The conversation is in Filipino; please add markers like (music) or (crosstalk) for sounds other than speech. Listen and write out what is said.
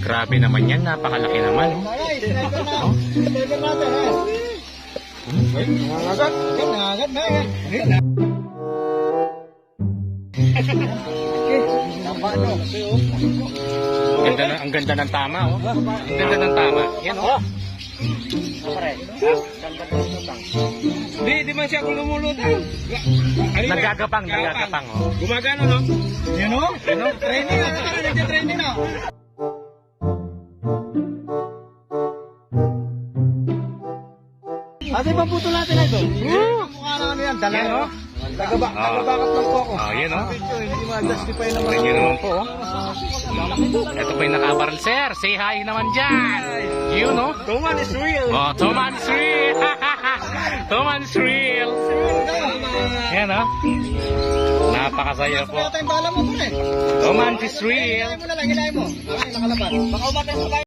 Grabe naman yan, napakalaki naman. Oh. Ganda, na- ang ganda ng tama, oh. Ang ganda ng tama. Yan, oh. Di, di man siya lumulutang. Nagagapang, nagagapang, oh. Gumagano, no? Yan, o? Yan, o? Training. Nagtitraining na. Ate, paputo natin na ito. Mukha na ano yan, dala. Oh. Tagaba, Ah. tagabakas lang po ako. Oh, yan, oh. Hindi ma-justify naman. Nyo naman po, oh. Ito po yung nakabaril, sir. Say hi naman dyan. You, no? Tuman is real. Oh, Toman is real. (laughs) Toman is real. Yan, oh. Napakasaya po. Tayong bala mo eh. Toman is real. Hilahin mo na lang, hilahin mo. Okay, nakalaban. Baka umatay sa